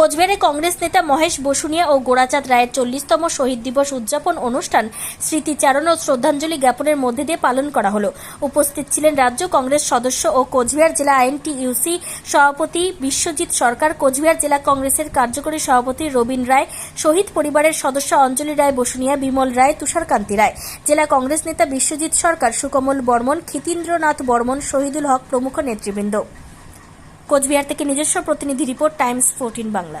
কোচবিহারে কংগ্রেস নেতা মহেশ বসুনিয়া ও গোড়াচাঁদ রায়ের চল্লিশতম শহীদ দিবস উদযাপন অনুষ্ঠান স্মৃতিচারণ ও শ্রদ্ধাঞ্জলি জ্ঞাপনের মধ্যে দিয়ে পালন করা হলো। উপস্থিত ছিলেন রাজ্য কংগ্রেস সদস্য ও কোচবিহার জেলা আইএনটিইউসি সভাপতি বিশ্বজিৎ সরকার, কোচবিহার জেলা কংগ্রেসের কার্যকরী সভাপতি রবীন রায়, শহীদ পরিবারের সদস্য অঞ্জলি রায় বসুনিয়া, বিমল রায়, তুষারকান্তি রায়। জেলা কংগ্রেস নেতা বিশ্বজিৎ সরকার, সুকমল বর্মন খিতীন্দ্রনাথ বর্মন, শহীদুল হক প্রমুখ নেতৃবৃন্দ। কোচবিহার থেকে নিজস্ব প্রতিনিধি রিপোর্ট টাইমস ফোরটিন বাংলা।